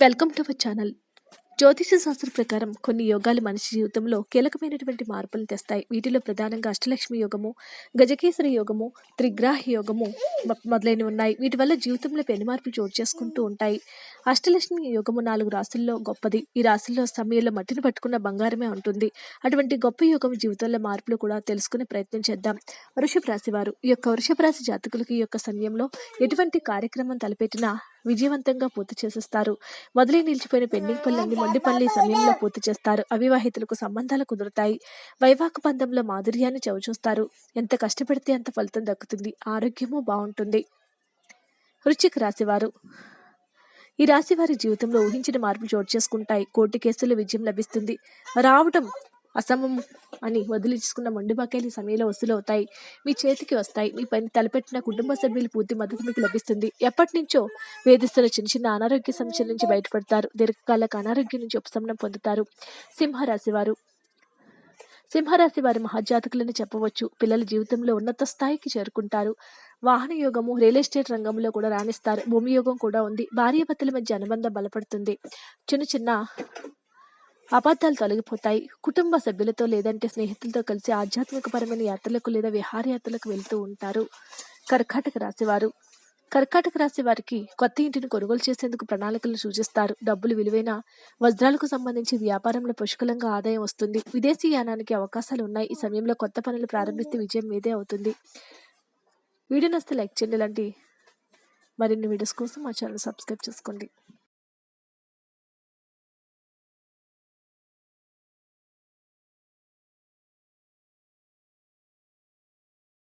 Welcome to our channel. జ్యోతిష శాస్త్రం ప్రకారం కొన్ని యోగాలు మనిషి జీవితంలో కీలకమైనటువంటి మార్పులు తెస్తాయి. వీటిలో ప్రధానంగా అష్టలక్ష్మి యోగము గజకేసరి యోగము త్రిగ్రాహ యోగము మొదలైనవి ఉన్నాయి. వీటి వల్ల జీవితంలో పెను మార్పులు చోటు చేసుకుంటూ ఉంటాయి? అష్టలక్ష్మి యోగము నాలుగు రాసుల్లో గొప్పది. ఈ రాసుల్లో సమయంలో మట్టిని పట్టుకున్న బంగారమే ఉంటుంది. అటువంటి గొప్ప యోగం జీవితంలో మార్పులు కూడా తెలుసుకునే ప్రయత్నం చేద్దాం. వృషభ రాశి వారు. ఈ యొక్క వృషభ రాశి జాతకులకు ఈ యొక్క సమయంలో ఎటువంటి కార్యక్రమం తలపెట్టినా విజయవంతంగా పూర్తి చేసేస్తారు. మొదలై నిలిచిపోయిన పెండింగ్ పనులన్నీ మొండి పనులు ఈ సమయంలో పూర్తి చేస్తారు. అవివాహితులకు సంబంధాలు కుదురుతాయి. వైవాహిక బంధంలో మాధుర్యాన్ని చవిచూస్తారు. ఎంత కష్టపడితే అంత ఫలితం దక్కుతుంది. ఆరోగ్యము బాగుంటుంది. వృశ్చిక రాశివారు. ఈ రాశి వారి జీవితంలో ఊహించిన మార్పులు చోటు చేసుకుంటాయి. కోర్టు కేసుల్లో విజయం లభిస్తుంది. రావడం అసమం అని వదిలించుకున్న మొండి బకాయిలు ఈ సమయంలో వసూలవుతాయి మీ చేతికి వస్తాయి. మీ పని తలపెట్టిన కుటుంబ సభ్యులు పూర్తి మద్దతు మీకు లభిస్తుంది. ఎప్పటి నుంచో వేధిస్తున్న చిన్న చిన్న అనారోగ్య సమస్యల నుంచి బయటపడతారు. దీర్ఘకాలిక అనారోగ్యం నుంచి ఉపశమనం పొందుతారు. సింహరాశి వారు. సింహరాశి వారి మహాజాతకులని చెప్పవచ్చు. పిల్లల జీవితంలో ఉన్నత స్థాయికి చేరుకుంటారు. వాహన యోగము రియల్ ఎస్టేట్ రంగంలో కూడా రాణిస్తారు. భూమి యోగం కూడా ఉంది. భార్యాభర్తల మధ్య అనుబంధం బలపడుతుంది. చిన్న చిన్న అబద్ధాలు తొలగిపోతాయి. కుటుంబ సభ్యులతో లేదంటే స్నేహితులతో కలిసి ఆధ్యాత్మికపరమైన యాత్రలకు లేదా విహారయాత్రలకు వెళ్తూ ఉంటారు. కర్కాటక రాశివారు. కర్కాటక రాశి వారికి కొత్త ఇంటిని కొనుగోలు చేసేందుకు ప్రణాళికలు సూచిస్తారు. డబ్బులు విలువైన వజ్రాలకు సంబంధించి వ్యాపారంలో పుష్కలంగా ఆదాయం వస్తుంది. విదేశీ యానానికి అవకాశాలు ఉన్నాయి. ఈ సమయంలో కొత్త పనులు ప్రారంభిస్తే విజయం మీదే అవుతుంది. వీడియో నస్తే లైక్ చేయండి. ఇలాంటి మరిన్ని వీడియోస్ కోసం మా ఛానల్ సబ్స్క్రైబ్ చేసుకోండి.